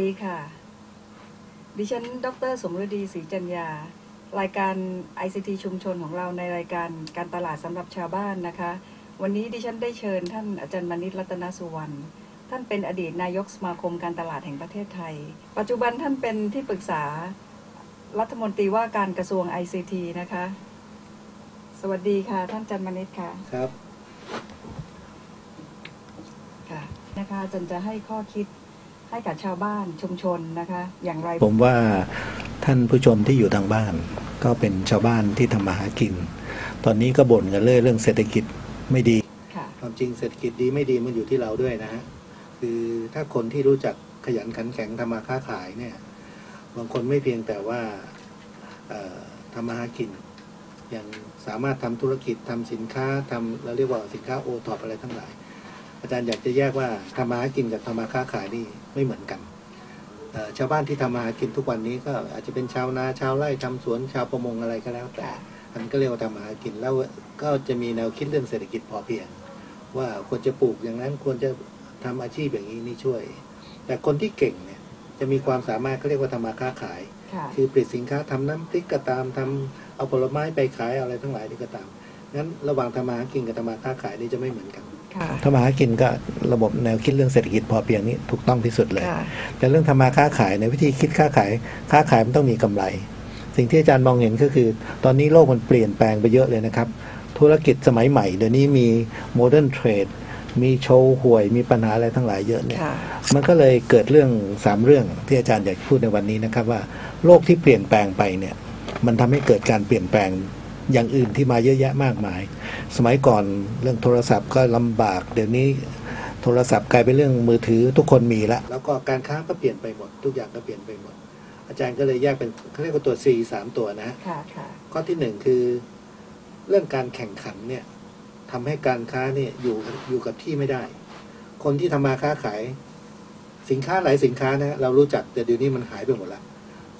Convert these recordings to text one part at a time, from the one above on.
ดีค่ะ ดิฉัน ดร สมฤดีศรีจัญญา รายการ ICT ชุมชนของเราในรายการการตลาดสำหรับชาวบ้านนะคะ วันนี้ดิฉันได้เชิญท่านอาจารย์มณิตรัตนสุวรรณ ท่านเป็นอดีตนายกสมาคมการตลาดแห่งประเทศไทย ปัจจุบันท่านเป็นที่ปรึกษารัฐมนตรีว่าการกระทรวง ICT นะคะ สวัสดีค่ะ ท่านอาจารย์มณิตค่ะ ครับ ค่ะ นะคะอาจารย์จะให้ข้อคิด ให้กับชาวบ้านชุมชนนะคะ อย่างไรผมว่าท่านผู้ชมที่อยู่ทางบ้าน ก็เป็นชาวบ้านที่ทำมาหากิน ตอนนี้ก็บ่นกันเรื่องเรื่องเศรษฐกิจไม่ดีค่ะความจริงเศรษฐกิจดีไม่ดีมันอยู่ที่เราด้วยนะฮะคือถ้าคนที่รู้จักขยันขันแข็งทำมาค้าขายเนี่ยบางคนไม่เพียงแต่ว่าเอ่อทำมาหากินยังสามารถทำธุรกิจทำสินค้าทำเราเรียกว่าสินค้าโอท็อปอะไรทั้งหลาย อาจารย์อยากจะแยกว่าทำมาหากินกับทำมาค้าขายนี่ ไม่เหมือนกันเอ่อชาวบ้านที่ทำมาหากินทุกวันนี้ก็อาจจะเป็นชาวนาชาวไร่ทำสวนชาวประมงอะไรก็แล้ว แต่อันนก็เรียกว่าทำมาหากินแล้วก็จะมีแนวคิดเรื่องเศรษฐกิจพอเพียง ว่าควรจะปลูกอย่างนั้นควรจะทำอาชีพอย่างนี้นี่ช่วย แต่คนที่เก่งเนี่ยจะมีความสามารถเขาเรียกว่าทำมาค้าขายค่ะคือผลิตสินค้าทำน้ำพริกก็ตามทำเอาผลไม้ไปขายเอาอะไรทั้งหลายนี่ก็ตามงั้นระหว่างทำมาหากินกับทำมาค้าขายนี่จะไม่เหมือนกัน ค่ะถ้ามาหากินก็ระบบแนวคิดเรื่องเศรษฐกิจพอเพียงนี้ถูกต้องที่สุดเลยค่ะแต่เรื่องทำมาค้าขายในวิธีคิดค้าขายค้าขายมันต้องมีกำไร สิ่งที่อาจารย์มองเห็นก็คือ ตอนนี้โลกมันเปลี่ยนแปลงไปเยอะเลยนะครับ ธุรกิจสมัยใหม่เดี๋ยวนี้มีโมเดิร์นเทรดมีโชว์หวยมีปัญหาอะไรทั้งหลายเยอะเนี่ยค่ะมันก็เลยเกิดเรื่องสามเรื่องที่อาจารย์อยากพูดในวันนี้นะครับว่าโลกที่เปลี่ยนแปลงไปเนี่ย มันทำให้เกิดการเปลี่ยนแปลง อย่างอื่นที่มาเยอะแยะมากมาย สมัยก่อนเรื่องโทรศัพท์ก็ลำบาก เดี๋ยวนี้โทรศัพท์กลายเป็นเรื่องมือถือทุกคนมีละแล้วก็การค้าก็เปลี่ยนไปหมด ทุกอย่างก็เปลี่ยนไปหมด อาจารย์ก็เลยแยกเป็นเขาเรียกว่าตัว C สามตัวนะฮะค่ะค่ะข้อที่หนึ่งคือเรื่องการแข่งขันเนี่ยทำให้การค้าเนี่ยอยู่อยู่กับที่ไม่ได้ คนที่ทำมาค้าขาย สินค้าหลายสินค้านะเรารู้จักแต่เดี๋ยวนี้มันหายไปหมดละ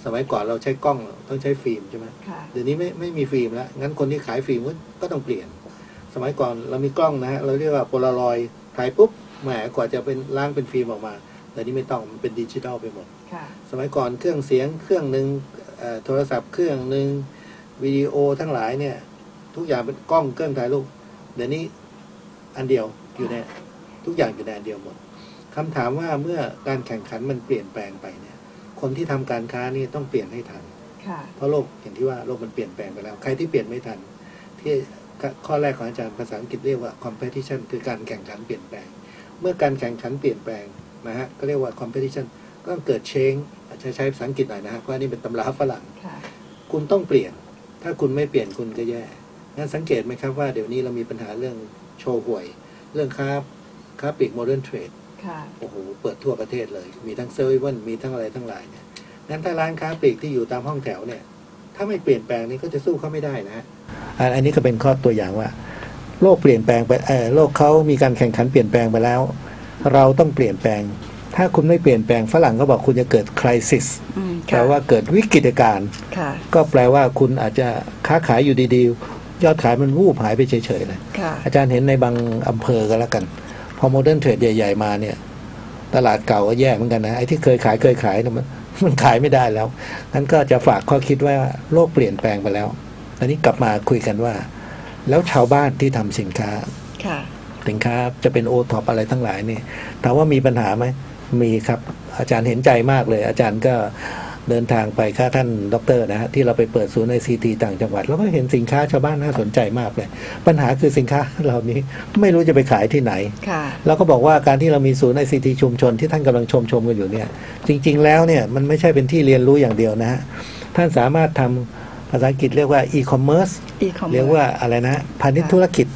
สมัยก่อนเราใช้กล้องต้องใช้ฟิล์มใช่ไหมค่ะเดี๋ยวนี้ไม่ไม่มีฟิล์มแล้วงั้นคนที่ขายฟิล์มก็ก็ต้องเปลี่ยน สมัยก่อนเรามีกล้องนะฮะเราเรียกว่าโพลารอยด์ถ่ายปุ๊บแหมกว่าจะเป็นล้างเป็นฟิล์มออกมาแต่นี้ไม่ต้องมันเป็นดิจิทัลไปหมดค่ะสมัยก่อนเครื่องเสียงเครื่องหนึ่งเอ่อโทรศัพท์เครื่องหนึ่งวิดีโอทั้งหลายเนี่ย ทุกอย่างเป็นกล้องเครื่องถ่ายรูปเดี๋ยวนี้อันเดียวอยู่ในทุกอย่างอยู่ในอันเดียวหมดคำถามว่าเมื่อการแข่งขันมันเปลี่ยนแปลงไปเนี่ย คนที่ทำการค้านี่ต้องเปลี่ยนให้ทันค่ะเพราะโลกอย่างที่ว่าโลกมันเปลี่ยนแปลงไปแล้ว ใครที่เปลี่ยนไม่ทัน ที่ข้อแรกของอาจารย์ภาษาอังกฤษเรียกว่า competition คือการแข่งขันเปลี่ยนแปลง เมื่อการแข่งขันเปลี่ยนแปลงนะฮะก็เรียกว่า competition ก็ต้องเกิด change อาจจะใช้ภาษาอังกฤษหน่อยนะฮะเพราะอันนี้เป็นตำราฝรั่งค่ะคุณต้องเปลี่ยน ถ้าคุณไม่เปลี่ยนคุณก็แย่งั้นสังเกตไหมครับว่าเดี๋ยวนี้เรามีปัญหาเรื่องโชว์หวย เรื่องค้าค้าปลีกโมเดิร์นเทรดค่ะ โอ้โหเปิดทั่วประเทศเลย มีทั้งเซเว่นมีทั้งอะไรทั้งหลายเนี่ยงั้นถ้าร้านค้าปลีกที่อยู่ตามห้องแถวเนี่ย ถ้าไม่เปลี่ยนแปลงนี่ก็จะสู้เขาไม่ได้นะฮะอันอันนี้ก็เป็นข้อตัวอย่างว่า โลกเปลี่ยนแปลงไปเออโลกเขามีการแข่งขันเปลี่ยนแปลงไปแล้ว เราต้องเปลี่ยนแปลง ถ้าคุณไม่เปลี่ยนแปลงฝรั่งก็บอกคุณจะเกิดคริสิสอืมแปลว่าเกิดวิกฤตการณ์ค่ะก็แปลว่าคุณอาจจะค้าขายอยู่ดีๆ ยอดขายมันวูบหายไปเฉยๆเลยค่ะอาจารย์เห็นในบางอำเภอก็แล้วกัน พอโมเดิร์นเทรดใหญ่ ๆ มาเนี่ย ตลาดเก่าก็แย่เหมือนกันนะ ไอ้ที่เคยขายเคยขายเนี่ยมันมันขายไม่ได้แล้วนั้นก็จะฝากข้อคิดว่าโลกเปลี่ยนแปลงไปแล้วอันนี้กลับมาคุยกันว่า แล้วชาวบ้านที่ทำสินค้าค่ะสินค้าจะเป็นโอท็อปอะไรทั้งหลายนี่ถามว่ามีปัญหาไหมมีครับ อาจารย์เห็นใจมากเลย อาจารย์ก็ เดินทางไปค่าท่านด็อกเตอร์นะฮะที่เราไปเปิดศูนย์ไอซีทีต่างจังหวัด แล้วก็เห็นสินค้าชาวบ้านน่าสนใจมากเลย ปัญหาคือสินค้าเหล่านี้ไม่รู้จะไปขายที่ไหนค่ะแล้วก็บอกว่าการที่เรามีศูนย์ไอซีทีชุมชนที่ท่านกำลังชมชมกันอยู่เนี่ย จริง ๆ แล้วเนี่ยมันไม่ใช่เป็นที่เรียนรู้อย่างเดียวนะฮะท่านสามารถทำภาษาอังกฤษเรียกว่าอีคอมเมิร์ซ e-commerce เรียกว่าอะไรนะพาณิชย์ธุรกิจ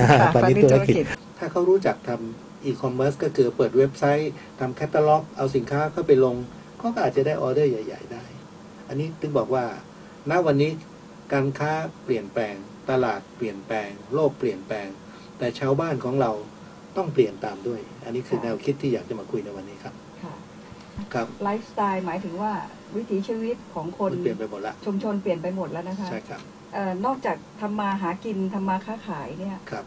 นะฮะค่ะพาณิชย์ธุรกิจ ถ้าเขารู้จักทำอีคอมเมิร์ซก็คือเปิดเว็บไซต์ทำแคตตาล็อก เอาสินค้าเข้าไปลงเขา ก็อาจจะได้ออเดอร์ใหญ่ ๆ ได้ อันนี้ถึงบอกว่า ณ วันนี้การค้าเปลี่ยนแปลง ตลาดเปลี่ยนแปลง โลกเปลี่ยนแปลง แต่ชาวบ้านของเราต้องเปลี่ยนตามด้วย อันนี้คือค่ะแนวคิดที่อยากจะมาคุยในวันนี้ครับค่ะครับ ไลฟ์สไตล์หมายถึงว่าวิถีชีวิตของคนมันเปลี่ยนไปหมดละ ชุมชนเปลี่ยนไปหมดแล้วนะคะ ใช่ครับเอ่อนอกจากทำมาหากินทำมาค้าขายเนี่ยครับ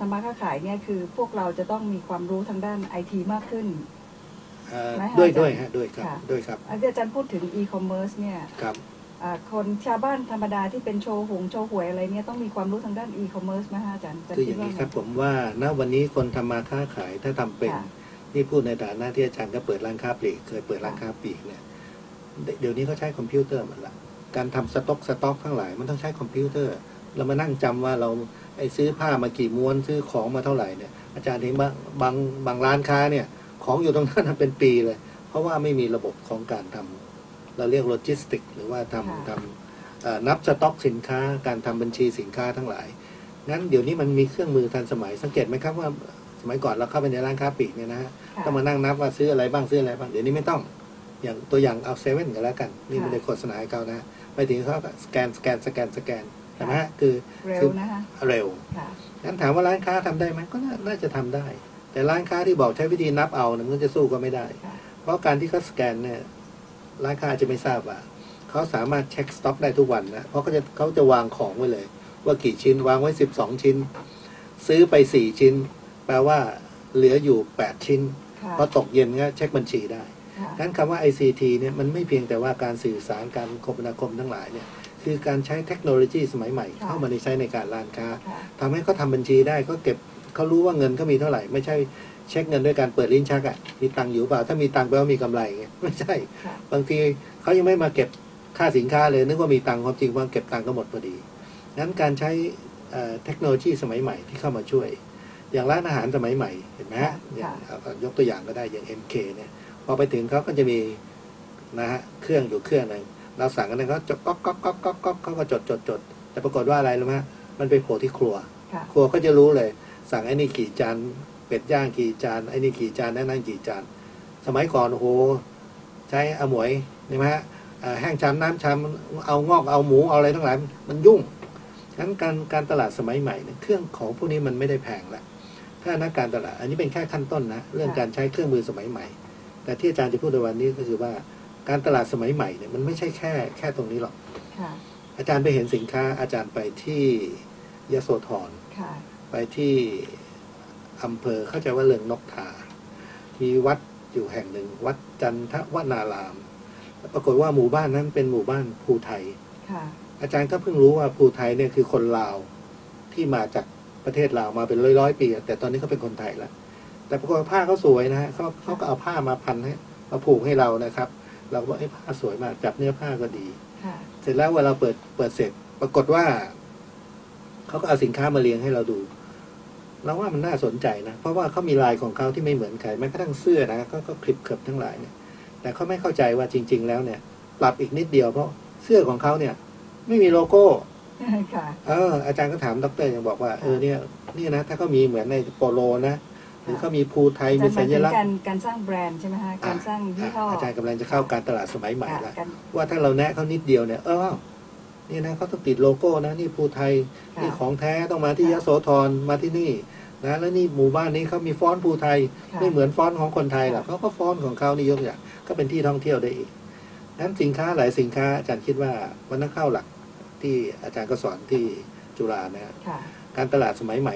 ทำมาค้าขายเนี่ยคือพวกเราจะต้องมีความรู้ทางด้านไอทีมากขึ้น เอ่อไหมคะด้วยอาจารย์ด้วยฮะด้วยครับค่ะ ด้วยครับอาจารย์พูดถึงอีคอมเมิร์ซเนี่ยครับ อ่าคนชาวบ้านธรรมดาที่เป็นโชว์หงโชว์หวยอะไรเนี่ยต้องมีความรู้ทางด้านอีคอมเมิร์ซไหมฮะอาจารย์อาจารคือย์อคิดย่างว่านี้ไงครับผมว่าณวันนี้คนทำมาค้าขายถ้าทำเป็นค่ะนี่พูดในฐานะที่อาจารย์ก็เปิดร้านค้าปลีกเคยเปิดร้านค้าปลีกเนี่ยเดเดี๋ยวนี้เขาใช้คอมพิวเตอร์หมดละการทำสต็อกสต็อกทั้งหลายมันต้องใช้คอมพิวเตอร์ เรามานั่งจำว่าเราไอ้ซื้อผ้ามากี่ม้วนซื้อของมาเท่าไหร่เนี่ยอาจารย์เห็นบางบางบางร้านค้าเนี่ย ของอยู่ตรงนั้นเป็นปีเลย เพราะว่าไม่มีระบบของการทำเราเรียกโลจิสติก หรือว่าทำค่ะทำเอ่อนับสต็อกสินค้าการทำบัญชีสินค้าทั้งหลายงั้นเดี๋ยวนี้มันมีเครื่องมือทันสมัยสังเกตไหมครับว่าสมัยก่อนเราเข้าไปในร้านค้าปลีกเนี่ยนะฮะค่ะต้องมานั่งนับว่าซื้ออะไรบ้างซื้ออะไรบ้างเดี๋ยวนี้ไม่ต้องอย่างตัวอย่างเอาเซเว่นกันแล้วกัน นี่ค่ะไม่ได้โฆษณาให้เขานะไปถึงเขาก็สแกนสแกนสแกนสแกนใช่ไหมฮะคือเร็คืวอนะคะเร็วค่ะงั้นถามว่าร้านค้าทำได้ไหมก็น่าน่าจะทำได้ แต่ร้านค้าที่บอกใช้วิธีนับเอาเนี่ยมันก็จะสู้ก็ไม่ได้ค่ะเพราะการที่เขาสแกนเนี่ยร้านค้าอาจจะไม่ทราบว่าเขาสามารถเช็คสต็อกได้ทุกวันนะเพราะเขาจะเขาจะวางของไว้เลย ว่ากี่ชิ้นวางไว้สิบสองชิ้น ซื้อไปสี่ชิ้น แปลว่าเหลืออยู่แปดชิ้นค่ะพอตกเย็นก็เช็คบัญชีได้ค่ะงั้นคำว่า ICT เนี่ยมันไม่เพียงแต่ว่าการสื่อสารการคมนาคมทั้งหลายเนี่ยคือการใช้เทคโนโลยีสมัยใหม่ เข้ามาในใช้ในการร้านค้าค่ะทำให้เขาทำบัญชีได้เขาเก็บ เขารู้ว่าเงินเขามีเท่าไหร่ไม่ใช่เช็คเงินด้วยการเปิดลิ้นชักอะ่ะมีตังค์อยู่เปล่า ถ้ามีตังค์แปลว่ามีกำไรไงไม่ใช่ค่ะบางทีเขายังไม่มาเก็บค่าสินค้าเลยนึกว่ามีตังค์ความจริงว่าเก็บตังค์ก็หมดพอดีงั้นการใช้เอ่อเทคโนโลยีสมัยใหม่ที่เข้ามาช่วย อย่างร้านอาหารสมัยใหม่เห็นไหมฮะค่ะอย่างเอาเอายกตัวอย่างก็ได้อย่าง MK เนี่ยพอไปถึงเขาก็จะมีนะฮะเครื่องอยู่เครื่องหนึ่งเราสั่งกันเขาจดก๊อกก๊อกก๊อกก๊อกก๊อกเขาก็จดจดจดแต่ปรากฏว่าอะไรรู้ไหมฮะมันไปโผล่ที่ครัวค่ะครัวก็จะรู้เลย สั่งไอ้นี่กี่จานเป็ดย่างกี่จานไอ้นี่กี่จานนั่นนั่นกี่จานสมัยก่อนโอ้โหใช้อาหมวยใช่ไหมฮะเอ่อแห้งชามน้ำชามเอางอกเอาหมูเอาอะไรทั้งหลายมันยุ่งงั้นการการตลาดสมัยใหม่เนี่ยเครื่องของพวกนี้มันไม่ได้แพงแล้วถ้านักการตลาด อันนี้เป็นแค่ขั้นต้นนะเรื่องการใช้เครื่องมือสมัยใหม่ แต่ที่อาจารย์จะพูดในวันนี้ก็คือว่าการตลาดสมัยใหม่เนี่ยมันไม่ใช่แค่แค่ตรงนี้หรอกค่ะอาจารย์ไปเห็นสินค้าอาจารย์ไปที่ยโสธรค่ะ ไปที่อำเภอเข้าใจว่าเรืองนกทา มีวัดอยู่แห่งหนึ่ง วัดจันทวนาราม ปรากฏว่าหมู่บ้านนั้นเป็นหมู่บ้านภูไทยค่ะอาจารย์ก็เพิ่งรู้ว่าภูไทยเนี่ยคือคนลาวที่มาจากประเทศลาวมาเป็นร้อยร้อยๆปี แต่ตอนนี้เขาเป็นคนไทยแล้ว แต่ปรากฏว่าผ้าเขาสวยนะฮะเขาเขาก็เอาผ้ามาพันให้มาผูกให้เรานะครับ เราก็บอกไอ้ยผ้าสวยมากจับเนื้อผ้าก็ดีค่ะเสร็จแล้วเวลาเปิดเปิดเสร็จ ปรากฏว่าเขาก็เอาสินค้ามาเรียงให้เราดู เราว่ามันน่าสนใจนะ เพราะว่าเขามีลายของเขาที่ไม่เหมือนใครแม้กระทั่งเสื้อนะก็ก็คลิปเขิบทั้งหลายเนี่ย แต่เขาไม่เข้าใจว่าจริง ๆ แล้วเนี่ย ปรับอีกนิดเดียวเพราะเสื้อของเขาเนี่ย ไม่มีโลโก้ค่ะเอออาจารย์ก็ถามดรยังบอกว่าเออเนี่ยนี่นะถ้าเขามีเหมือนในโปโลนะหรือเขามีภูไทยอาจามีรย์หสัมายญถึงลักษณ์การการสร้างแบรนด์ใช่ไหมฮะการสร้างยี่ห้ออาจารย์กำลังจะเข้าการตลาดสมัยใหม่ค่ะแล้วการว่าถ้าเราแนะเขานิดเดียวเนี่ยเออ นี่นะเขาต้องติดโลโก้นะนี่ภูไทยค่ะนี่ของแท้ต้องมาที่ยค่ะโสธรมาที่นี่นะแล้วนี่หมู่บ้านนี้เขามีฟอนต์ภูไทยค่ะไม่เหมือนฟอนต์ของคนไทยหรอกค่ะเขาก็ฟอนต์ของเขานี่ยกอย่างก็เป็นที่ท่องเที่ยวได้อีกนั้นสินค้าหลายสินค้าอาจารย์คิดว่ามันต้องเข้าหลักที่อาจารย์ก็สอนที่จุฬานะค่ะการตลาดสมัยใหม่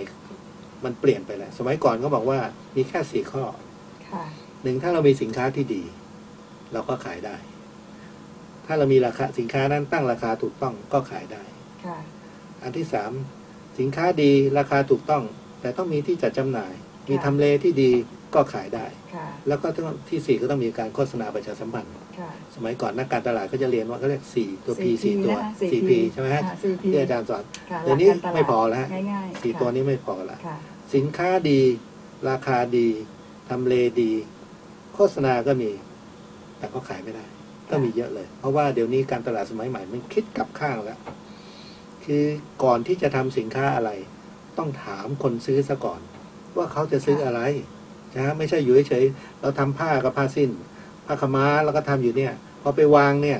มันเปลี่ยนไปแล้วสมัยก่อนก็บอกว่ามีแค่สี่ข้อค่ะหนึ่งถ้าเรามีสินค้าที่ดี เราก็ขายได้ ถ้าเรามีราคาสินค้านั้นตั้งราคาถูกต้องก็ขายได้ ค่ะ อันที่สามสินค้าดีราคาถูกต้อง แต่ต้องมีที่จัดจำหน่าย มีค่ะทำเลที่ดีก็ขายได้ ค่ะ แล้วก็ต้องที่สี่ก็ต้องมีการโฆษณาประชาสัมพันธ์ ค่ะ สมัยก่อนนักการตลาดก็จะเรียนว่าเขาเรียกสี่ตัว P 4P สี่ตัว นะคะสี่ 4P P ใช่ไหมฮะค่ะ 4P ที่อาจารย์สอนค่ะเดี๋ยวนี้หลักการตลาดไม่พอแล้วฮะง่ายๆสี่ค่ะ ตัวนี้ไม่พอละ ค่ะ สินค้าดี ราคาดี ทำเลดี โฆษณาก็มี แต่ก็ขายไม่ได้ ก็มีเยอะเลย เพราะว่าเดี๋ยวนี้การตลาดสมัยใหม่มันคิดกลับข้างแล้ว คือก่อนที่จะทำสินค้าอะไร ต้องถามคนซื้อซะก่อน ว่าเขาจะซื้ออะไรนะฮะไม่ใช่อยู่เฉยๆเราทำผ้ากับผ้าสิ้นผ้าขาวม้าแล้วก็ทำอยู่เนี่ยพอไปวางเนี่ย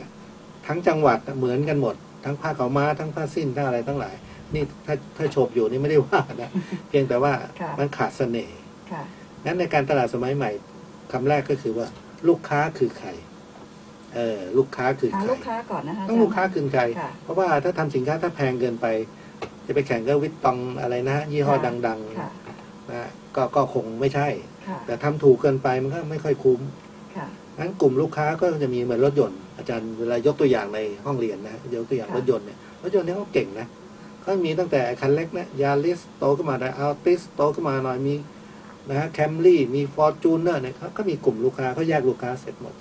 ทั้งจังหวัดเหมือนกันหมด ทั้งผ้าขาวม้าทั้งผ้าสิ้นทั้งอะไรทั้งหลาย นี่ถ้าถ้าโฉบอยู่นี่ไม่ได้ว่านะเพียงแต่ว่าค่ะมันขาดเสน่ห์ค่ะงั้นในการตลาดสมัยใหม่คำแรกก็คือว่าลูกค้าคือใคร เออลูกค้าคือหาใครลูกค้าก่อนนะคะต้องลูกค้าคือใครค่ะเพราะว่าถ้าทำสินค้าถ้าแพงเกินไป จะไปแข่งกับวิตตองอะไรนะยี่ห้อค่ะดังค่ะๆนะก็ก็คงไม่ใช่ค่ะแต่ทำถูกเกินไปมันก็ไม่ค่อยคุ้มงั้นกลุ่มลูกค้าก็จะมีเหมือนรถยนต์อาจารย์เวลายกตัวอย่างในห้องเรียนนะยกตัวอย่างค่ะรถยนต์เนี่ยรถยนต์เนี่ยเขาเก่งนะเขามีตั้งแต่คันเล็กนะยาริสโตขึ้นมาได้อัลติสโตขึ้นมาหน่อยมีนะฮะแคมรี่มีฟอร์จูเนอร์เนี่ยเขาก็มีกลุ่มลูกค้าเขาแยกลูกค้าเสร็จหมด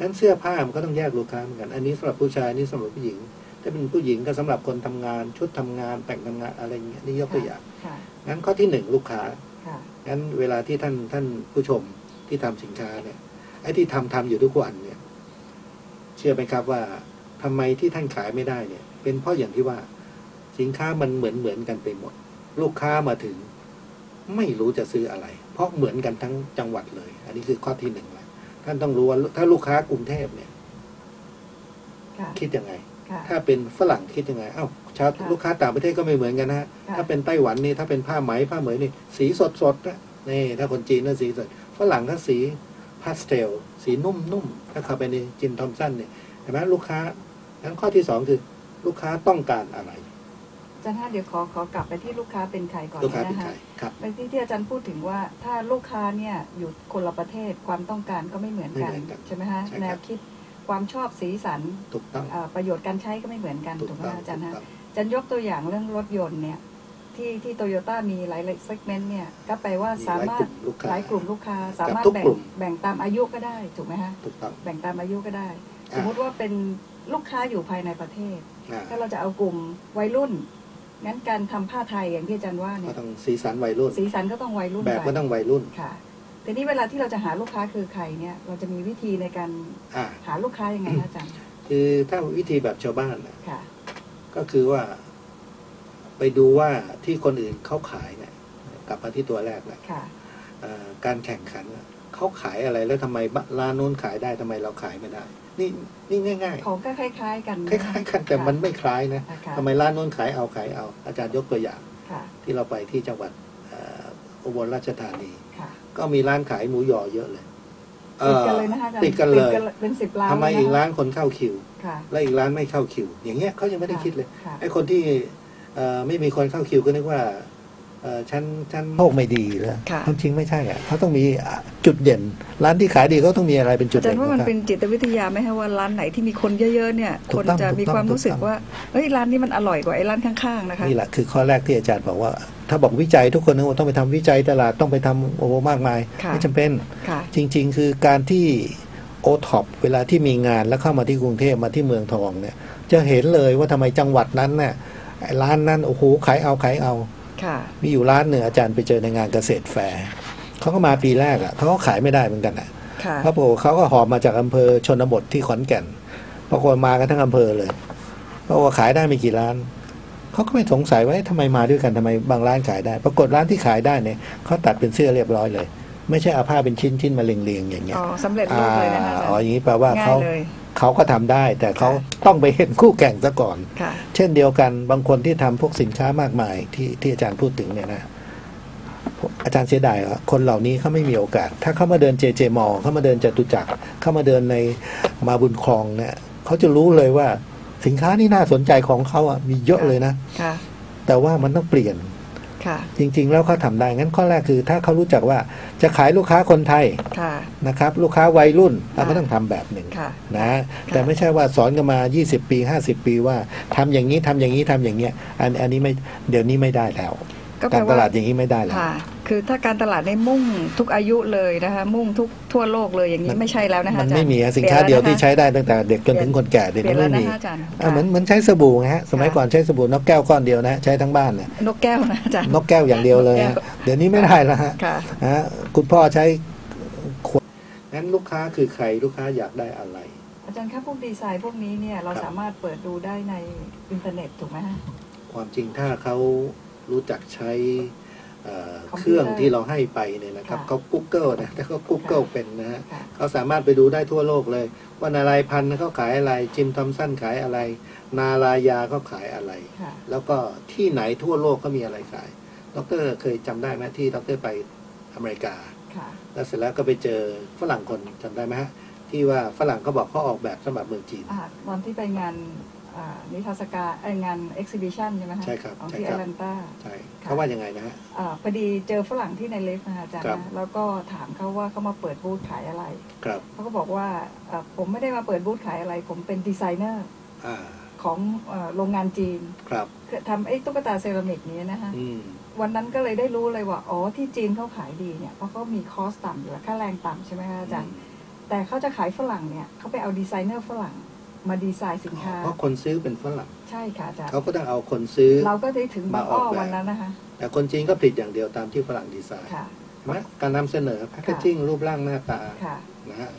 งั้นเสื้อผ้ามันก็ต้องแยกลูกค้าเหมือนกัน อันนี้สำหรับผู้ชายอันนี่สำหรับผู้หญิง ถ้าเป็นผู้หญิงก็สำหรับคนทำงาน ชุดทำงานแต่งทำงานอะไรอย่างเงี้ยนี่ยกตัวอย่างค่ะงั้นข้อที่หนึ่งลูกค้าค่ะงั้นเวลาที่ท่านท่านผู้ชมที่ทำสินค้าเนี่ยไอ้ที่ทำทำอยู่ทุกวันเนี่ย เชื่อไหมครับว่าทำไมที่ท่านขายไม่ได้เนี่ย เป็นเพราะอย่างที่ว่าสินค้ามันเหมือนเหมือนกันไปหมด ลูกค้ามาถึง ไม่รู้จะซื้ออะไร เพราะเหมือนกันทั้งจังหวัดเลย อันนี้คือข้อที่หนึ่งแล้ว ท่านต้องรู้ว่าถ้าลูกค้ากรุงเทพเนี่ยค่ะคิดยังไงค่ะถ้าเป็นฝรั่งคิดยังไง เอ้าชาวค่ะลูกค้าต่างประเทศก็ไม่เหมือนกันนะฮะค่ะถ้าเป็นไต้หวันนี่ถ้าเป็นผ้าไหมผ้าเหมยนี่ สีสดสดๆนะนี่ ถ้าคนจีนน่ะสีสดฝรั่งก็สีพาสเทลสีนุ่มๆถ้าเข้าไปในจินทอมสันเนี่ยเห็นไหมลูกค้างั้นข้อที่สองคือ ลูกค้าต้องการอะไรอา จารย์ฮะเดี๋ยวขอขอกลับไปที่ลูกค้าเป็นใครก่อนลูกค้าเป็นนะใครคะครับในที่ที่อาจารย์พูดถึงว่าถ้าลูกค้าเนี่ยอยู่คนละประเทศความต้องการก็ไม่เหมือนกันไม่เหมือนกันใช่ไหมฮะใช่ครับ แนวคิดความชอบสีสันถูกต้องเอ่อประโยชน์การใช้ก็ไม่เหมือนกันถูกถูกไหมต้องฮะอาจารย์ถูฮะกต้องอาจารย์ยกตัวอย่างเรื่องรถยนต์เนี่ยที่ที่โตโยต้ามีหลายๆเซกเมนต์เนี่ยก็แปลว่ามีสาหลายมากรถลุ่มลูกค้า หลายกลุ่มลูกค้า สามารถทุกแบ่งกลุ่ม แบ่งตามอายุก็ได้ถูกไหมฮะถูกต้องแบ่งตามอายุก็ได้อ่าสมมุติว่าเป็นลูกค้าอยู่ภายในประเทศ อ่าถ้าเราจะเอากลุ่มวัยรุ่น งั้นการทำผ้าไทยอย่างที่อาจารย์ว่าก็เนี่ยต้องสีสันวัยรุ่น สีสันก็ต้องวัยรุ่นแบบไปก็ต้องวัยรุ่น ค่ะทีนี้เวลาที่เราจะหาลูกค้าคือใครเนี่ยเราจะมีวิธีในการอ่า หาลูกค้ายังไงคะอาจารย์คือถ้าวิธีแบบชาวบ้านน่ะค่ะ ก็คือว่า ไปดูว่าที่คนอื่นเขาขายเนี่ยกลับมาที่ตัวแรกแหละค่ะ เอ่อการแข่งขันน่ะเขาขายอะไรแล้วทำไมร้านนู้นขายได้ทำไมเราขายไม่ได้ นี่นี่ง่ายของก็คล้ายๆ กันๆคล้ายๆกันแต่มันไม่คล้ายนะค่ะทำไมร้านนู้นขายเอาขายเอา อาจารย์ยกตัวอย่างค่ะที่เราไปที่จังหวัดเอ่ออุบลราชธานีค่ะก็มีร้านขายหมูหยอเยอะเลยติดกันเลยนะคะอาจารย์ติดกันเลยเป็นสิบล้านทำไมเลยนะคะอีกร้านคนเข้าคิวค่ะและอีกร้านไม่เข้าคิว อย่างเงี้ยเขายังไม่ได้คิดเลยค่ะไอ้คนที่เอ่อไม่มีคนเข้าคิวก็นึกว่า เอ่อฉันฉันโชคไม่ดีแล้วค่ะ ความจริงไม่ใช่อะเขาต้องมีจุดเด่น ร้านที่ขายดีเขาต้องมีอะไรเป็นจุดอาจารเด่นย์ว่ามันของเขา เป็นจิตวิทยาไหมคะว่าร้านไหนที่มีคนเยอะๆเนี่ย ถูคกนต้องจะถูกมีต้องความรู้สึกถูกต้อง ว่าเฮ้ยร้านนี้มันอร่อยกว่าไอ้ร้านข้างๆนะคะ นี่แหละคือข้อแรกที่อาจารย์บอกว่า ถ้าบอกวิจัยทุกคนนึกว่าต้องไปทำวิจัยตลาดต้องไปทำโอ้โหมากมายค่ะ ไม่จำเป็น ค่ะ จริง ๆ คือการที่โอท็อปเวลาที่มีงานแล้วเข้ามาที่กรุงเทพมาที่เมืองทองเนี่ย จะเห็นเลยว่าทำไมจังหวัดนั้นเนี่ยไอ้ร้านนั้นโอ้โหขายเอาขายเอาค่ะ มีอยู่ร้านหนึ่งอาจารย์ไปเจอในงานเกษตรแฟร์เขาก็มาปีแรกอะเขาก็ขายไม่ได้เหมือนกันอะค่ะเขาบอกว่าเขาก็หอบมาจากอำเภอชนบทที่ขอนแก่นปรากฏมากันทั้งอำเภอเลยเพราะว่าขายได้ไม่กี่ร้านเขาก็ไม่สงสัยว่าเอ๊ะทำไมมาด้วยกันทำไมบางร้านขายได้ ปรากฏร้านที่ขายได้เนี่ยเขาตัดเป็นเสื้อเรียบร้อยเลย ไม่ใช่เอาผ้าเป็นชิ้นชิ้นๆมาเรียงๆอย่างเงี้ยอ๋อสำเร็จรูปเลยนะคะอาจารอ๋อย์อย่างนี้แปลว่าง่าเขาย เลยเขาก็ทำได้ แต่เขาค่ะต้องไปเห็นคู่แข่งซะก่อนค่ะเช่นเดียวกันบางคนที่ทำพวกสินค้ามากมายที่ที่อาจารย์พูดถึงเนี่ยนะอาจารย์เสียดายว่าคนเหล่านี้เขาไม่มีโอกาส ถ้าเขามาเดินเจเจมอเขามาเดินจตุจักรเข้ามาเดินในมาบุญคลองเนี่ยเขาจะรู้เลยว่าสินค้าที่น่าสนใจของเขาอะมีเยอะเลยนะค่ะแต่ว่ามันต้องเปลี่ยนค่ะ จริง ๆ แล้วเขาทำได้ งั้นข้อแรกคือ ถ้าเขารู้จักว่าจะขายลูกค้าคนไทยค่ะนะครับ ลูกค้าวัยรุ่นเราก็ค่ะต้องทำแบบหนึ่งค่ะนะแต่ไม่ใช่ว่าสอนกันมา 20 ปี 50 ปีว่าทำอย่างนี้ทำอย่างนี้ทำอย่างเงี้ยอันอันนี้ไม่เดี๋ยวนี้ไม่ได้แล้ว ก็แปลการตว่าลาดอย่างนี้ไม่ได้แล้วค่ะ คือถ้าการตลาดในมุ่งทุกอายุเลยนะคะ มุ่งทุกทั่วโลกเลยอย่างนี้ไม่ใช่แล้วนะคะมันอาจารย์ไม่มีสินค้าเดียวที่ปลี่ใช้ได้ตั้งแต่เด็กจนถึงคนแก่เปเดี๋ยวลี่ยนนี้แล้วไม่นะมีคะอาจารย์อะเหมือนเหมือนใช้สบู่ไงฮะสมัยก่อนใช้สบู่นกแก้วก้อนเดียวนะใช้ทั้งบ้านเนี่ยนกแก้วนะอาจารย์นกแก้วอย่างเดียวเลยนกแก้ฮะวเดี๋ยวนี้ไม่ได้แล้วฮะค่ะฮะคุณพ่อใช้งั้นลูกค้าคือใครลูกค้าอยากได้อะไร อาจารย์ครับพวกดีไซน์พวกนี้เนี่ยเราครับสามารถเปิดดูได้ในอินเทอร์เน็ตถูกไหมฮะความจริงถ้าเขา รู้จักใช้เอ่อคอมพิวเตอร์เครื่องที่เราให้ไปเนี่ยนะครับค่ะเขา Google นะถ้าเขา Google เป็นนะฮะค่ะเขาสามารถไปดูได้ทั่วโลกเลย ว่านาลายพันธุ์เขาขายอะไร จิมทอมสันขายอะไร นาลายาเขาขายอะไรค่ะแล้วก็ที่ไหนทั่วโลกเขามีอะไรขายดรเคยจำได้ไหมที่ดรไปอเมริกาค่ะแล้วเสร็จแล้วก็ไปเจอฝรั่งคนจำได้ไหมฮะที่ว่าฝรั่งเขาบอกเขาออกแบบสำหรับเมืองจีนอ่าตอนที่ไปงานอ่า นิทรรศการเอ้ยงานเอ็กซิบิชันใช่ไหมฮะใช่ครับของใช่ที่ครัแอบตแลนตาใช่ค่ะเขาเขาว่ายังไงนะฮะอ่าพอดีเจอฝรั่งที่ในลิฟต์นะคะอาจารย์ครับนะแล้วก็ถามเขาว่าเขามาเปิดบูธขายอะไรครับเขาก็บอกว่าอ่าผมไม่ได้มาเปิดบูธขายอะไร ผมเป็นดีไซเนอร์อ่าของเอ่อโรงงานจีนครับคือทำไอ้ตุ๊กตาเซรามิกนี้นะคะอืมวันนั้นก็เลยได้รู้เลยว่า อ๋อที่จีนเขาขายดีเนี่ยเพราะเขามีคอสต่ำอยู่แล้วค่าแรงต่ำใช่ไหมคะอาจารย์ แต่เขาจะขายฝรั่งเนี่ยเขาไปเอาดีไซเนอร์ฝรั่ง มาดีไซน์สินค้า เพราะคนซื้อเป็นฝรั่งใช่ค่ะอาจารย์เขาก็ต้องเอาคนซื้อ เราก็ได้ถึงบางอ้อมาออกแบบวันนั้นนะคะแต่คนจีนก็ผลิตอย่างเดียวตามที่ฝรั่งดีไซน์ค่ะนะการนำเสนอแพคเกจิ้งรูปร่างหน้าตาค่ะนะฮะ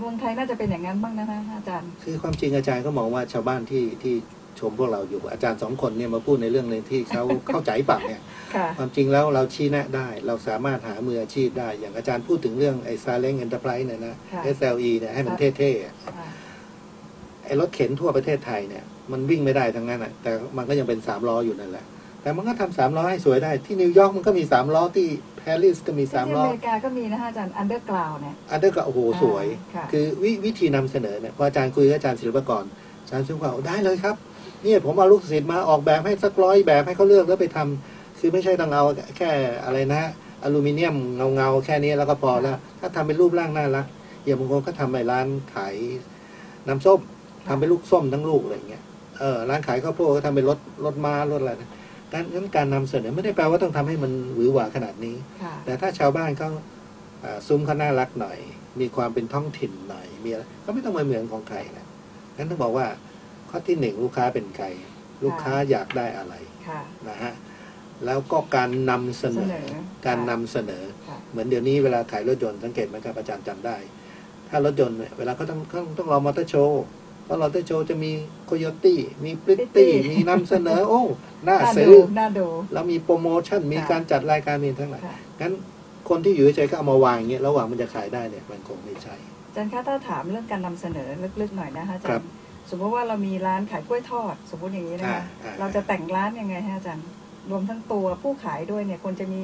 เมืองไทยน่าจะเป็นอย่างนั้นบ้างนะคะอาจารย์ คือความจริงอาจารย์ก็มองว่าชาวบ้านที่ที่ชมพวกเราอยู่อาจารย์สองคนเนี่ยมาพูดในเรื่องหนึ่งที่เขาเข้าใจปากเนี่ยค่ะความจริงแล้วเราชี้แนะได้ เราสามารถหามืออาชีพได้ อย่างอาจารย์พูดถึงเรื่องไอ้ซาเล้งเอ็นเตอร์ไพรส์เนี่ยนะค่ะ SLE เนี่ยให้มันเท่ๆอะค่ะ ไอ้รถเข็นทั่วประเทศไทยเนี่ยมันวิ่งไม่ได้ทั้งนั้นอะแต่มันก็ยังเป็นสามล้ออยู่นั่นแหละ แต่มันก็ทำสามล้อให้สวยได้ที่นิวยอร์กมันก็มีสามล้อที่ปารีสก็มีสามที่ล้ออเมริกาก็มีนะคะอาจารย์อันเดอร์กราวเนี่ยอันเดอร์ก็โอ้โหสวยค่ะคือวิวิธีนำเสนอเนี่ยพออาจารย์คุยกับอาจารย์ศิลปากรอาจารย์ศิลปากรบอกได้เลยครับเนี่ยผมเอาลูกศิษย์มาออกแบบให้สักร้อยแบบให้เขาเลือกแล้วไปทำคือไม่ใช่ต้องเอาแค่อะไรนะอลูมิเนียมเงาเงาๆแค่นี้แล้วก็พอแล้วถ้าทำเป็นรูปร่างน่ารักอย่างบางคนก็ทำในร้านขายน้ำส้ม ทำเป็นลูกส้มทั้งลูกอะไรอย่างเงี้ยเออร้านขายข้าวโพดก็ทำเป็นรถรถม้ารถอะไรนะการงั้นการนำเสนอไม่ได้แปลว่าต้องทำให้มันหวือหวาขนาดนี้ค่ะแต่ถ้าชาวบ้านเขาอ่าซุ้มเขาน่ารักหน่อย มีความเป็นท้องถิ่นหน่อยมีอะไรก็ไม่ต้องมาเหมือนของใครนะงั้นต้องบอกว่าข้อที่หนึ่งลูกค้าเป็นใคร ลูกค้าอยากได้อะไรค่ะนะฮะแล้วก็การนำเสนเสอนอการนำเสนอค่ะเหมือนเดี๋ยวนี้เวลาขายรถยนต์สังเกตไหมครับอาจารย์จำได้ ถ้ารถยนต์เนี่ยเวลาเขาต้องต้องต้องรอมอเตอร์โชว์ เพราะมอเตอร์โชว์จะมีโคโยตี้มีปริตตี้ Pretty มีนำเสนอ โอ้น่าน่าซื้ดูอน่าดูแล้วมีโปรโมชั่นมีค่ะการจัดรายการมีทั้งหลายค่ะงั้นคนที่อยู่เฉยๆก็เอามาวางอย่างเงี้ยระหว่างมันจะขายได้เนี่ยมันคงไม่ใช่อาจารย์คะถ้าถามเรื่องการนำเสนอลึกๆหน่อยนะคะอาจาครัรบย์สมมติว่าเรามีร้านขายกล้วยทอด สมมติอย่างนี้นะคะอ่าอ่าเราจะแต่งร้านยังไงฮะอาจารย์รวมทั้งตัวผู้ขายด้วยเนี่ยควรจะมี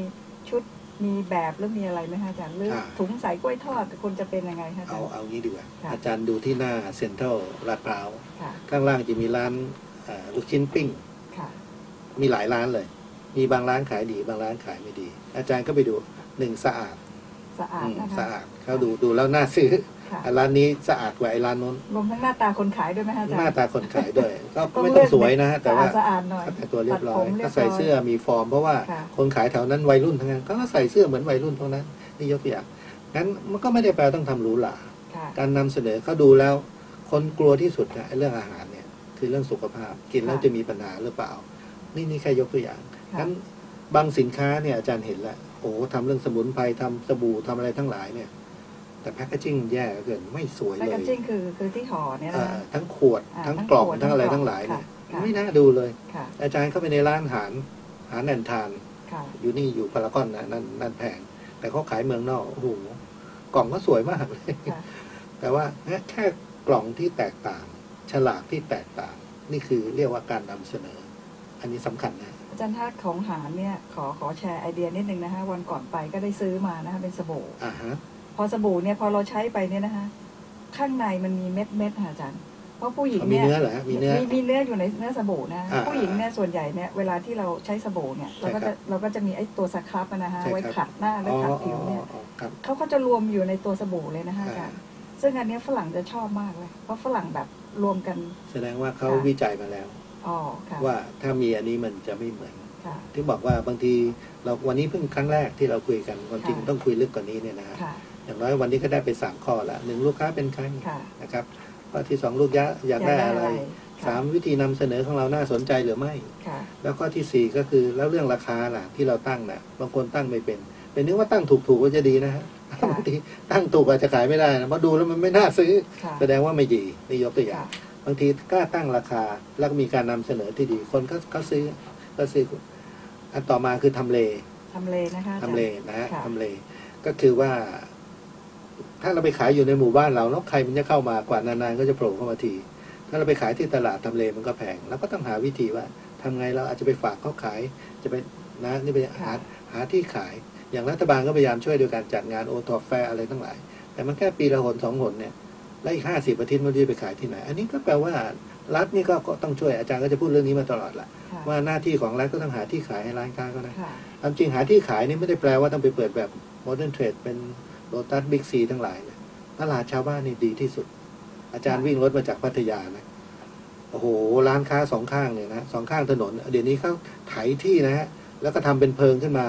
ชุด มีแบบหรือมีอะไรไหมฮะอาจารย์หรืออา ถุงใส่กล้วยทอดควรจะเป็นยังไงฮะอาจาเอารย์ เอางี้ดีกว่าค่ะ อาจารย์ดูที่หน้าเซ็นทรัลลาดพร้าวค่ะข้างล่างจะมีร้านเอ่อลูกชิ้นปิ้ง ค่ะ มีหลายร้านเลย มีบางร้านขายดี บางร้านขายไม่ดี อาจารย์ก็ไปดูหนึ่งสะอาดสะอาดอืมนะคะ สะอาดเขาดูดูแล้วน่าซื้อ ค่ะอะร้านนี้สะอาดกว่าไอ้ร้านนู้นรวมทั้งหน้าตาคนขายด้วยไหมฮะอาจารย์ หน้าตาคนขายด้วย ก็ต้องไม่ต้องเลือกสวยนะฮะแต่ว่าสะอาดๆหน่อยเขาแต่งตัวเรียบร้อตัยดผมเรียบร้อยก็ใส่เสื้อมีฟอร์ม เพราะว่าค่ะคนขายแถวนั้นวัยรุ่นทั้งนั้นเขาก็ใส่เสื้อเหมือนวัยรุ่นทั้งนั้นนี่ยกตัวอย่างงั้นมันก็ไม่ได้แปลต้องทำหรูหราค่ะการนำเสนอเขาดูแล้ว คนกลัวที่สุดนะไอ้เรื่องอาหารเนี่ยคือเรื่องสุขภาพกินแล้วค่ะจะมีปัญหาหรือเปล่า นี่นี่แค่ยกตัวอย่างค่ะงั้นบางสินค้าเนี่ยอาจารย์เห็นแล้วโอ้โหทำเรื่องสมุนไพรทำสบู่ทำอะไรทั้งหลายเนี่ย แต่แพคเกจิ้งแย่เหลือเกินไม่สวยแพคเลเกยจิ้งคือคือที่ห่อเนี่ยเอ่นะอคะทั้งขวดอ่าทั้งทั้งกล่องขวดทั้งอะไรทั้งกล่องทั้งหลายเนี่ยค่ะไม่น่าดูเลยค่ะอาจารย์เข้าไปในร้านอาหารอาหารแอนทานค่ะอยู่นี่อยู่พารากอนนะนั่นนั่นแพง แต่เขาขายเมืองนอกโอ้โหกล่องก็สวยมากเลยค่ะแต่ว่าแค่กล่องที่แตกต่าง ฉลากที่แตกต่าง นี่คือเรียกว่าการนำเสนอ อันนี้สำคัญนะอาจารย์ถ้าของหารเนี่ยขอขอแชร์ไอเดียนิดนึงนะคะวันก่อนไปก็ได้ซื้อมานะคะเป็นสบู่อ่าฮะ พอสบู่เนี่ยพอเราใช้ไปเนี่ยนะคะ ข้างในมันมีเม็ดเม็ดๆค่ะอาจารย์เพราะผู้หญิงเอามีเนี่ยเนื้อเหรอฮะมีเนื้อมีเนื้ออยู่ในเนื้อสบู่นะ อ่าผู้หญิงเนี่ยส่วนใหญ่เนี่ยเวลาที่เราใช้สบู่เนี่ยเราก็ใช่ครัจะบเราก็จะมีไอ้ตัวสครับอะนะคะใช่ครับ ไว้ขัดหน้าและอ๋อขัดอ๋ผิวอเนี่ยอ๋อครับ เขาก็จะรวมอยู่ในตัวสบู่เลยนะคะอาอ่าจารย์ซึ่งอันเนี้ยฝรั่งจะชอบมากเลย เพราะฝรั่งแบบรวมกันแสดงว่าเขาค่ะวิจัยมาแล้ว อ๋อค่ะว่าถ้ามีอันนี้มันจะไม่เหมือน ค่ะ ที่บอกว่าบางทีเราวันนี้เพิ่งครั้งแรกที่เราคุยกันความจริงค่ะ ต้องคุยลึกกว่านี้เนี่ยนะฮะค่ะ อย่างน้อยวันนี้ก็ได้ไปสามข้อละหนึ่งลูกค้าเป็นใครค่ะนะครับข้อที่สองลูกยะอยากได้อะไรค่ะสามวิธีนำเสนอของเราน่าสนใจหรือไม่ค่ะแล้วข้อที่สี่ก็คือแล้วเรื่องราคาล่ะที่เราตั้งน่ะบางคนตั้งไม่เป็นเป็นนึกว่าตั้งถูกถูกๆก็จะดีนะฮะค่ะบางทีตั้งถูกอาจจะขายไม่ได้นะเพราะดูแล้วมันไม่น่าซื้อค่ะแสดงว่าไม่ดีนี่ยกตัวอย่าค่ะงบางทีกล้าตั้งราคาแล้วก็มีการนำเสนอที่ดีคนก็ก็ซื้อก็ซื้ออันต่อมาคือทำเลทำเลนะคะอาจารย์ทำเลนะฮะค่ะทำเลก็คือว่า ถ้าเราไปขายอยู่ในหมู่บ้านเราแล้วใครมันจะเข้ามากว่านานๆก็จะโผล่เข้ามาที ถ้าเราไปขายที่ตลาดทำเลมันก็แพงแล้วก็ต้องหาวิธีว่าทำไงเราอาจจะไปฝากเขาขาย จะไปนะนี่ไปหาหาที่ขาย อย่างรัฐบาลก็พยายามช่วยโดยการจัดงานโอทอแฟร์อะไรทั้งหลาย แต่มันแค่ปีละหนสองหนเนี่ยแล้วอีกห้าสิบอาทิตย์มันจะไปขายที่ไหน อันนี้ก็แปลว่ารัฐนี่ก็ก็ต้องช่วยอาจารย์ก็จะพูดเรื่องนี้มาตลอดแหละค่ะว่าหน้าที่ของรัฐก็ต้องหาที่ขายให้ร้านค้าก็นะค่ะความจริงหาที่ขายนี่ไม่ได้แปลว่าต้องไปเปิดแบบโมเดิร์นเทรดเป็น โ o ตัสบิ๊กซีทั้งหลายนะตลาดชาวบ้านนี่ดีที่สุด อาจารย์วิ่งรถมาจากพัทยานะโอ้โหร้านค้าสองข้างเนี่ยนะสองข้างถนน เดี๋ยวนี้เขาไถที่นะฮะแล้วก็ทำเป็นเพิงขึ้นมา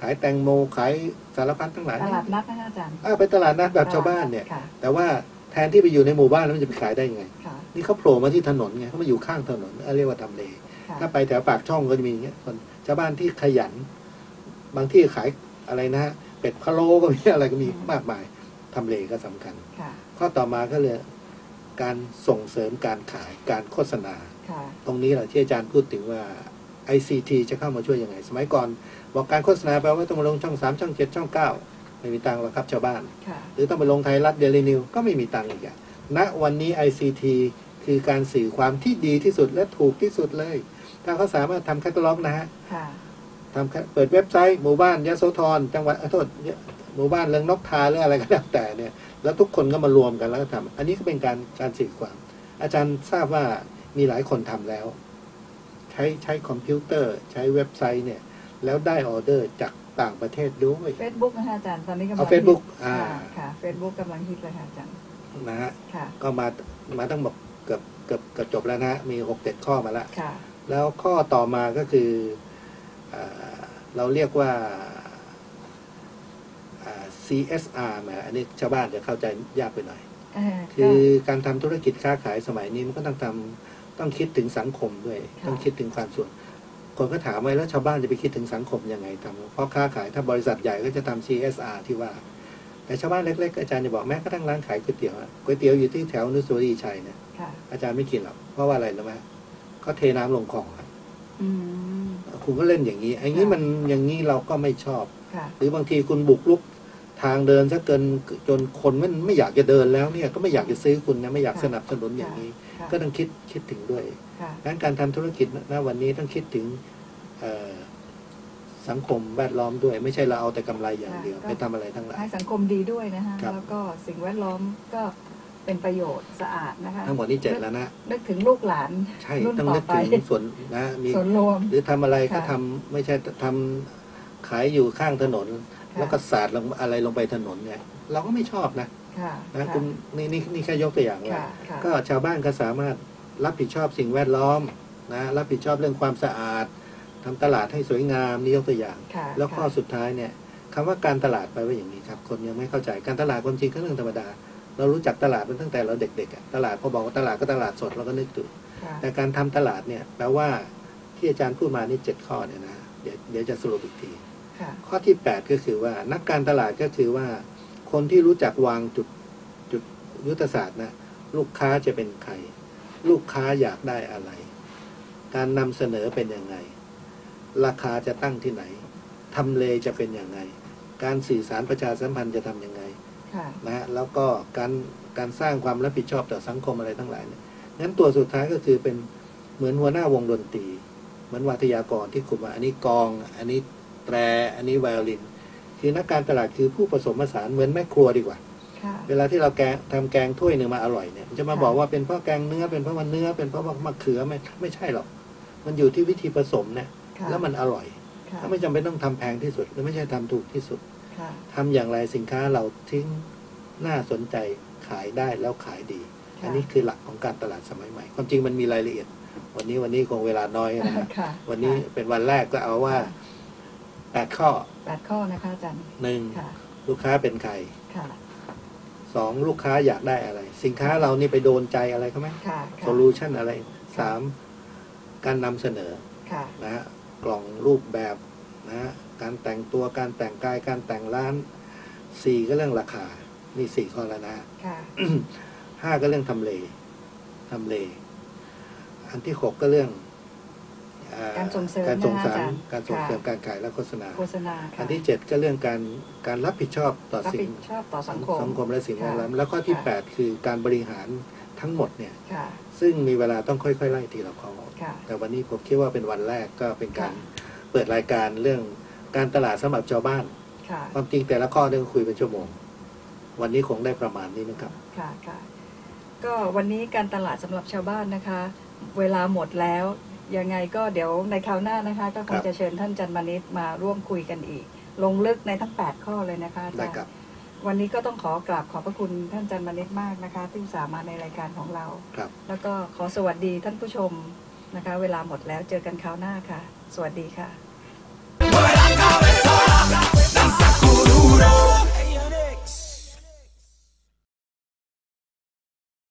ขายแตงโมขายสารพัดทั้งหลายตลาดนัดนะคะอาจารย์อ้าวเป็นตลาดนัดแบบชาวบ้านเนี่ยค่ะแต่ว่าแทนที่ไปอยู่ในหมู่บ้านแล้วมันจะไปขายได้ยังไงค่ะนี่เขาโผล่มาที่ถนนไงเขามาอยู่ข้างถนนเรียกว่าทำเลค่ะถ้าไปแถวปากช่องก็จะมีอย่างเงี้ยคนชาวบ้านที่ขยัน บางที่ขายอะไรนะฮะ เป็ดพะโล้ก็มีอะไรก็มีมากมายทำเลก็สำคัญค่ะข้อต่อมาก็เลยการส่งเสริมการขายการโฆษณาค่ะตรงนี้แหละที่อาจารย์พูดถึงว่า ICT จะเข้ามาช่วยยังไง สมัยก่อนบอกการโฆษณาแปลว่าต้องมาลงช่องสามช่องเจ็ดช่องเก้าไม่มีตังค์หรอกครับชาวบ้านค่ะหรือต้องไปลงไทยรัฐเดลินิวก็ไม่มีตังค์อีกอะณวันนี้ ICT คือการสื่อความที่ดีที่สุดและถูกที่สุดเลย ถ้าเขาสามารถทำแคตตาล็อกนะฮะค่ะ ทำแคเปิดเว็บไซต์หมู่บ้านยโสธรจังหวัดอะโทษหมู่บ้านเรืองนกทาหรืออะไรก็แล้วแต่เนี่ย แล้วทุกคนก็มารวมกันแล้วก็ทำอันนี้ก็เป็นการการสื่อความ อาจารย์ทราบว่ามีหลายคนทำแล้ว ใช้ใช้คอมพิวเตอร์ ใช้เว็บไซต์เนี่ย แล้วได้ออเดอร์จากต่างประเทศด้วยเฟซบุ๊กนะคะอาจารย์ตอนนี้กำลังเอา Facebook ฮิตอ่าค่ะค่ะเฟซบุ๊กกำลังฮิตเลยค่ะอาจารย์นะฮะค่ะก็มามาตั้งบอกเกือบเกือบเกือบจบแล้วนะฮะมีหกเจ็ดข้อมาแล้วค่ะแล้วข้อต่อมาก็คืออา เราเรียกว่าอ่า CSR แหมอันนี้ชาวบ้านจะเข้าใจยากไปหน่อยเออคืก็อการทำธุรกิจค้าขายสมัยนี้มันก็ต้องทำต้องคิดถึงสังคมด้วยค่ะต้องคิดถึงความส่วน คนก็ถามว่าแล้วชาวบ้านจะไปคิดถึงสังคมยังไงทำเพราะค้าขายถ้าบริษัทใหญ่ก็จะทำ CSR ที่ว่า แต่ชาวบ้านเล็ก ๆ อาจารย์จะบอกแม้กระทั่งร้านขายก๋วยเตี๋ยวอะก๋วยเตี๋ยวอยู่ที่แถวอนุสาวรีย์ชัยเนี่ยค่ะอาจารย์ไม่กินหรอกเพราะว่าอะไรรู้ไหมก็เทน้ำลงคลองอะอืม คุณก็เล่นอย่างนี้ไอ้นี้มันอย่างนี้เราก็ไม่ชอบค่ะหรือบางทีคุณบุกรุกทางเดินซะเกินจนคนมันไม่อยากจะเดินแล้วเนี่ยก็ไม่อยากจะซื้อคุณนะไม่อยากสนับสนุนอย่างนี้ค่ะก็ต้องคิดคิดถึงด้วยค่ะดังนั้นการทำธุรกิจณวันนี้ต้องคิดถึงเอ่อสังคมแวดล้อมด้วย ไม่ใช่เราเอาแต่กำไรอย่างเดียวไปทำอะไรทั้งหลายให้สังคมดีด้วยนะคะครับแล้วก็สิ่งแวดล้อมก็ เป็นประโยชน์สะอาดนะคะทั้งหมดนี้เจ็ดแล้วนะนึกถึงลูกหลานใช่รุ่นต้องต่อนึกไปถึงส่วนนะมีส่วนรวมหรือทำอะไรก็ค่ะทำไม่ใช่ทำขายอยู่ข้างถนนค่ะแล้วก็สาดลงอะไรลงไปถนนเนี่ย เราก็ไม่ชอบนะค่ะนะคุณนี่นี่นี่แค่ยกตัวอย่างว่าค่ะค่ะก็ชาวบ้านก็สามารถรับผิดชอบสิ่งแวดล้อมนะรับผิดชอบเรื่องความสะอาดทำตลาดให้สวยงามนี่ยกตัวอย่างค่ะแล้วข้อค่ะสุดท้ายเนี่ยคำว่าการตลาดไปลว่าอย่างนี้ครับ คนยังไม่เข้าใจการตลาดความจริงก็เรื่องธรรมดา เรารู้จักตลาดมันตั้งแต่เราเด็กๆอะตลาดพอบอกว่าตลาดก็ตลาดสดเราก็นึกถึงค่ะแต่การทำตลาดเนี่ยแปลว่าที่อาจารย์พูดมานี่เจ็ดข้อเนี่ยนะเดี๋ยวเดี๋ยวจะสรุปอีกทีค่ะข้อที่แปดก็คือว่านักการตลาดก็คือว่า คนที่รู้จักวางจุดจุดยุทธศาสตร์นะลูกค้าจะเป็นใคร ลูกค้าอยากได้อะไร การนำเสนอเป็นยังไง ราคาจะตั้งที่ไหนทำเลจะเป็นยังไง การสื่อสารประชาสัมพันธ์จะทำยังไงค่ะ นะฮะแล้วก็การการสร้างความรับผิดชอบต่อสังคมอะไรทั้งหลายเนี่ยงั้นตัวสุดท้ายก็คือเป็นเหมือนหัวหน้าวงดนตรี เหมือนวัทยากรที่คุมว่าอันนี้กอง อันนี้แตร อันนี้ไวโอลิน คือนักการตลาดคือผู้ผสมผสานเหมือนแม่ครัวดีกว่าค่ะเวลาที่เราแกงทำแกงถ้วยหนึ่งมาอร่อยเนี่ยมันจะมาบอกว่าเป็นเพราะแกงเนื้อเป็นเพราะมันเนื้อเป็นเพราะมะเขือไม่ไม่ใช่หรอก มันอยู่ที่วิธีผสมเนี่ยค่ะแล้วมันอร่อยค่ะถ้าไม่จำเป็นต้องทำแพงที่สุดและไม่ใช่ทำถูกที่สุดค่ะ ทำอย่างไรสินค้าเราทิ้งน่าสนใจขายได้แล้วขายดี อันนี้คือหลักของการตลาดสมัยใหม่ ความจริงมันมีรายละเอียด วันนี้วันนี้คงเวลาน้อยนะฮะค่ะวันนี้เป็นวันแรกก็เอาว่าแปดข้อแปดข้อนะคะอาจารย์หนึ่งค่ะลูกค้าเป็นใครค่ะสองลูกค้าอยากได้อะไร สินค้าเรานี่ไปโดนใจอะไรเขาไหมค่ะโซค่ะลูชันอะไรสามการนำเสนอค่ะนะฮะกล่องรูปแบบนะฮะ การแต่งตัวการแต่งกายการแต่งร้านสี่ก็เรื่องราคา นี่สี่ข้อแล้วนะฮะค่ะห้าก็เรื่องทำเลทำเล อันที่หกก็เรื่องเอ่อการส่งเสริมการส่งเสรินะคะมอาจารย์การส่งเสริมค่ะการขายและโฆษณาโฆษณาอัค่ะนที่เจ็ดก็เรื่องการการรับผิดชอบต่อรับสิ่ผิงดชอบต่อสังคมสังคมและสิ่งแวดล้อมค่ะแล้วข้อที่ค่ะแปดคือการบริหารทั้งหมดเนี่ยค่ะซึ่งมีเวลาต้องค่อยๆไล่ทีละข้อค่ะแต่วันนี้ผมคิดว่าเป็นวันแรกก็เป็นการค่ะเปิดรายการเรื่อง การตลาดสำหรับชาวบ้านค่ะความจริงแต่ละข้อเนี่ยคุยเป็นชั่วโมง วันนี้คงได้ประมาณนี้นะครับค่ะค่ะก็วันนี้การตลาดสำหรับชาวบ้านนะคะ เวลาหมดแล้วยังไงก็เดี๋ยวในคราวหน้านะคะ ก็คครังบจะเชิญท่านจันมานิตมาร่วมคุยกันอีก ลงลึกในทั้ง 8 ข้อเลยนะคะอาได้จารย์ครับวันนี้ก็ต้องขอกราบขอบพระคุณท่านจันมานิตมากนะคะ ที่อุตส่าห์มาในรายการของเราครับ แล้วก็ขอสวัสดีท่านผู้ชมนะคะ เวลาหมดแล้วเจอกันคราวหน้าค่ะ สวัสดีค่ะ Mueve la cabeza.